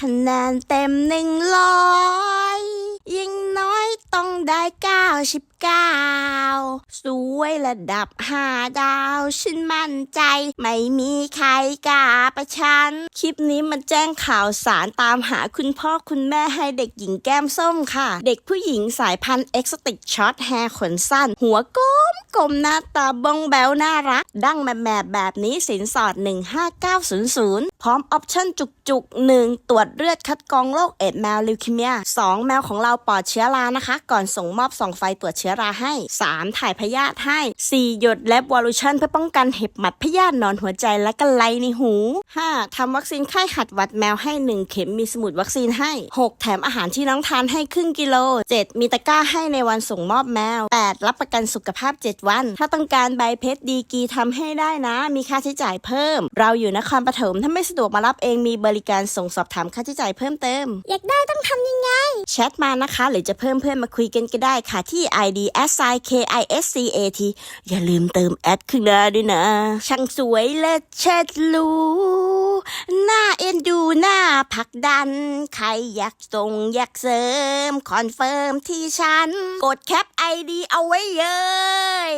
คะแนนเต็มหนึ่งร้อย ได้เก้าสิบเก้าสวยระดับห้าดาว ฉันมั่นใจ ไม่มีใครกล้าประชัน คลิปนี้มันแจ้งข่าวสารตามหาคุณพ่อคุณแม่ให้เด็กหญิงแก้มส้มค่ะ เด็กผู้หญิงสายพันธุ์เอ็กซ์ติกช็อตแฮร์ขนสั้น หัวกลมกลมหน้าตาบองแบวน่ารัก ดั้งแมบแบบแบบนี้สินสอด 15900 พร้อมออปชั่นจุกจุกๆ 1 ตรวจเลือดคัดกรองโรคเอดแมวลิวคิเมีย 2 แมวของเราปลอดเชื้อรานะคะ ก่อนส่งมอบส่องไฟตรวจเชื้อราให้ 3 ถ่ายพยาธิให้ 4 หยดแลบวอลูชันเพื่อป้องกันเห็บหมัดพยาธินอนหัวใจและกันไลในหู 5. ทำวัคซีนไข้หัดหวัดแมวให้ 1 เข็มมีสมุดวัคซีนให้ 6 แถมอาหารที่น้องทานให้ครึ่งกิโล 7 มีตะกร้าให้ในวันส่งมอบแมว 8 รับประกันสุขภาพ 7 วัน ถ้าต้องการใบเพชรดีกีทำให้ได้นะ มีค่าใช้จ่ายเพิ่ม เราอยู่นครปฐมถ้าไม่สะดวกมารับเองมีบริการส่งสอบถามค่าใช้จ่ายเพิ่มเติมอยากได้ต้องทำยังไง ชทมานะคะ หรือจะเพิ่มเพื่อนมาคุยกันก็ได้ค่ะที่ ID s i k i s c a t อย่าลืมเติมแอดขึ้นมาด้วยนะ ช่างสวยและเช็ดรูหน้าเอ็นดูหน้าผักดัน ใครอยากส่งอยากเสริม คอนเฟิร์มที่ฉัน กดแคปไอดีเอาไว้เลย